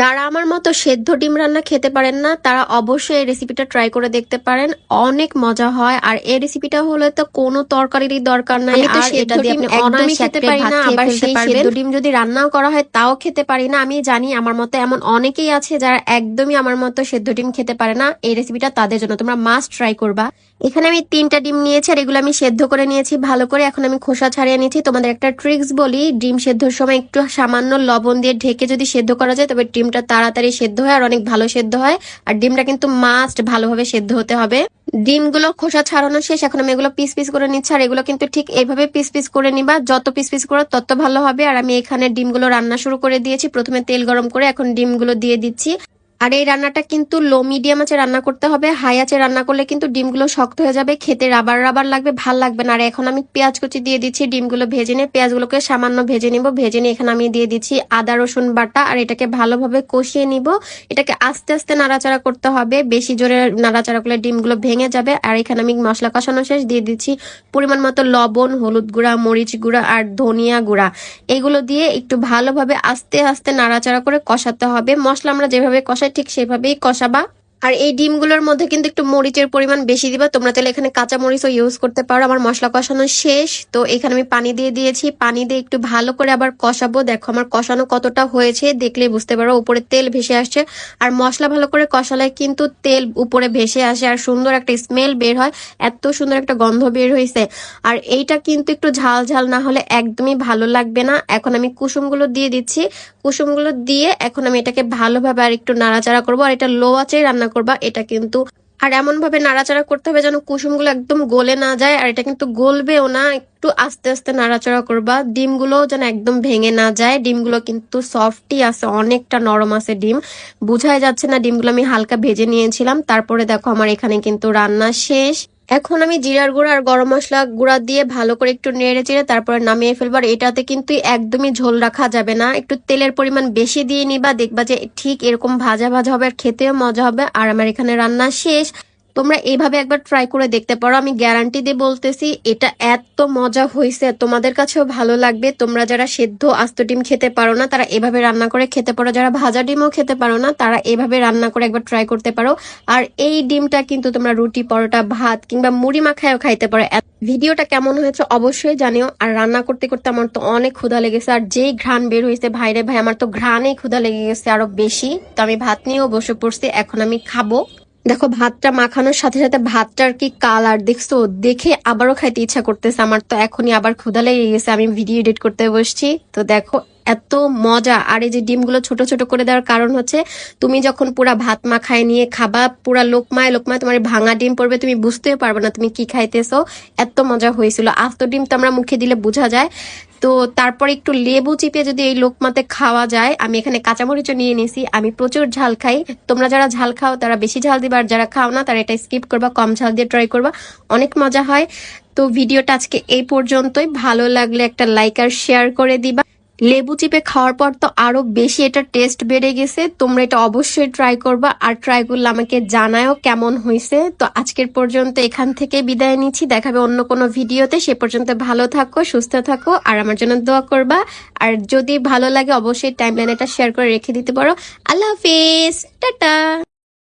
যারা আমার মতো সেদ্ধ ডিম রান্না খেতে পারেন না তারা অবশ্যই এই রেসিপিটা ট্রাই করে দেখতে পারেন। অনেক মজা হয় আর এই রেসিপিটা হলে তো কোনো তরকারিরই দরকার নাই। আর এটা দিয়ে আপনি অনায়াসে খেতে পারি না, আবার সেই সেদ্ধ ডিম যদি রান্নাও করা হয় তাও খেতে পারি না। আমি জানি আমার মতো এমন অনেকেই আছে যারা একদমই আমার মতো সেদ্ধ ডিম খেতে পারে না। এই রেসিপিটা তাদের জন্য তোমরা মাস্ট ট্রাই করবা। এখানে আমি তিনটা ডিম নিয়েছি আর এগুলো আমি সেদ্ধ করে নিয়েছি ভালো করে। এখন আমি খোসা ছাড়িয়ে নিয়েছি। তোমাদের একটা ট্রিক্স বলি ডিম সেদ্ধর সময় একটু সামান্য লবণ দিয়ে ঢেকে যদি সেদ্ধ করা যায় তবে ডিমটা তাড়াতাড়ি সেদ্ধ হয় আর অনেক ভালো সেদ্ধ হয়। আর ডিমটা কিন্তু মাস্ট ভালোভাবে সেদ্ধ হতে হবে। ডিমগুলো খোসা ছাড়ানো শেষ। এখন আমি এগুলো পিস পিস করে নিচ্ছি আর এগুলো কিন্তু ঠিক এইভাবে পিস পিস করে নিবা। যত পিস পিস করো তত ভালো হবে। আর আমি এখানে ডিমগুলো রান্না শুরু করে দিয়েছি। প্রথমে তেল গরম করে এখন ডিমগুলো দিয়ে দিচ্ছি। আর এই রান্নাটা কিন্তু লো মিডিয়াম আঁচে রান্না করতে হবে। হাই আঁচে রান্না করলে কিন্তু ডিমগুলো শক্ত হয়ে যাবে, খেতে রাবার রাবার লাগবে, ভালো লাগবে না। আর এখন আমি পেঁয়াজ কুচি দিয়ে দিচ্ছি, ডিমগুলো ভেজে নিয়ে পেঁয়াজগুলোকে সামান্য ভেজে নিব। ভেজে নিয়ে এখানে আমি দিয়ে দিচ্ছি আদা, রসুন বাটা আর এটাকে ভালোভাবে কষিয়ে নিব। এটাকে আস্তে আস্তে নাড়াচাড়া করতে হবে। বেশি জোরে নাড়াচাড়া করলে ডিমগুলো ভেঙে যাবে। আর এখানে আমি মশলা কষানো শেষ দিয়ে দিচ্ছি পরিমাণ মতো লবণ, হলুদ গুঁড়া, মরিচ গুঁড়া আর ধনিয়া গুঁড়া। এগুলো দিয়ে একটু ভালোভাবে আস্তে আস্তে নাড়াচাড়া করে কষাতে হবে। মশলা আমরা যেভাবে কষাই ঠিক সেভাবেই কষাবা। আর এই ডিমগুলোর মধ্যে কিন্তু একটু মরিচের পরিমাণ বেশি দিবা। তোমরা তাহলে এখানে কাঁচা মরিচও ইউজ করতে পারো। আমার মশলা কষানো শেষ। তো এখানে আমি পানি দিয়ে দিয়েছি। পানি দিয়ে একটু ভালো করে আবার কষাবো। দেখো আমার কষানো কতটা হয়েছে দেখলে বুঝতে পারো। উপরে তেল ভেসে আসছে। আর মশলা ভালো করে কষালে কিন্তু তেল উপরে ভেসে আসে আর সুন্দর একটা স্মেল বের হয়। এত সুন্দর একটা গন্ধ বের হয়েছে আর এইটা কিন্তু একটু ঝাল ঝাল না হলে একদমই ভালো লাগবে না। এখন আমি কুসুমগুলো দিয়ে দিচ্ছি। কুসুমগুলো দিয়ে এখন আমি এটাকে ভালোভাবে আর একটু নাড়াচাড়া করব। আর এটা লো আঁচে রান্না করবা, এটা কিন্তু আর এমন ভাবে নাড়াচাড়া করতে হবে যেন কুসুমগুলো একদম গলে না যায়, আর এটা কিন্তু গলবেও না, একটু আস্তে আস্তে নাড়াচাড়া করবা। ডিমগুলো যেন একদম ভেঙে না যায়, ডিমগুলো কিন্তু সফটই আছে, অনেকটা নরম আছে ডিম। বুঝাই যাচ্ছে না, ডিমগুলো আমি হালকা ভেজে নিয়েছিলাম, তারপরে দেখো আমার এখানে কিন্তু রান্না শেষ। এখন আমি জিরার গুঁড়া আর গরম মশলা গুঁড়া দিয়ে ভালো করে একটু নেড়ে চেড়ে তারপরে নামিয়ে ফেলব আর এটাতে কিন্তু একদমই ঝোল রাখা যাবে না। একটু তেলের পরিমাণ বেশি দিয়ে নিবা, দেখবা যে ঠিক এরকম ভাজা ভাজা হবে আর খেতেও মজা হবে। আর আমার এখানে রান্না শেষ। তোমরা এইভাবে একবার ট্রাই করে দেখতে পারো। আমি গ্যারান্টি দিয়ে বলতেছি, এটা এত মজা হয়েছে তোমাদের কাছেও ভালো লাগবে। তোমরা যারা সেদ্ধ আস্ত ডিম খেতে পারো না, তারা এভাবে রান্না করে খেতে পারো। যারা ভাজা ডিমও খেতে পারো না, তারা এভাবে রান্না করে একবার ট্রাই করতে পারো। আর এই ডিমটা কিন্তু তোমরা রুটি, পরোটা, ভাত কিংবা মুড়ি মাখায়ও খাইতে পারো। ভিডিওটা কেমন হয়েছে অবশ্যই জানিও। আর রান্না করতে করতে আমার তো অনেক ক্ষুধা লেগেছে। আর যেই ঘ্রাণ বের হয়েছে ভাইরে ভাই, আমার তো ঘ্রাণেই ক্ষুধা লেগে গেছে আরও বেশি। তো আমি ভাত নিয়েও বসে পড়ছি, এখন আমি খাব। দেখো, ভাতটা মাখানোর সাথে সাথে ভাতটার কি কালার দেখছ, দেখে আবারও খাইতে ইচ্ছা করতেছে আমার। তো এখনই আবার ক্ষুধা লেগে গেছে, আমি ভিডিও এডিট করতে বসছি। তো দেখো এত মজা। আর এই যে ডিমগুলো ছোট ছোট করে দেওয়ার কারণ হচ্ছে, তুমি যখন পুরা ভাত মাখায় নিয়ে খাবা, পুরা লোকমায় লোকমায় তোমার ভাঙা ডিম পড়বে, তুমি বুঝতেও পারবে না তুমি কি খাইতেছো। এত মজা হয়েছিল। আস্ত ডিম তো আমরা মুখে দিলে বোঝা যায়। তো তারপর একটু লেবু চিপে যদি এই লোকমাতে খাওয়া যায়, আমি এখানে কাঁচামরিচও নিয়ে নিয়েছি আমি প্রচুর ঝাল খাই। তোমরা যারা ঝাল খাও, তারা বেশি ঝাল দিবা। আর যারা খাও না, তারা এটা স্কিপ করবা, কম ঝাল দিয়ে ট্রাই করবা। অনেক মজা হয়। তো ভিডিওটা আজকে এই পর্যন্তই। ভালো লাগলে একটা লাইক আর শেয়ার করে দিবা। লেবু চিপে খাওয়ার পর তো আরও বেশি এটা টেস্ট বেড়ে গেছে। তোমরা এটা অবশ্যই ট্রাই করবা আর ট্রাই করলে আমাকে জানায়ও কেমন হয়েছে তো আজকের পর্যন্ত এখান থেকে বিদায় নিচ্ছি। দেখাবে অন্য কোনো ভিডিওতে। সে পর্যন্ত ভালো থাকো, সুস্থ থাকো আর আমার জন্য দোয়া করবা। আর যদি ভালো লাগে অবশ্যই টাইম টাইমলাইন এটা শেয়ার করে রেখে দিতে পারো। আল্লাহ হাফিজ। টাটা।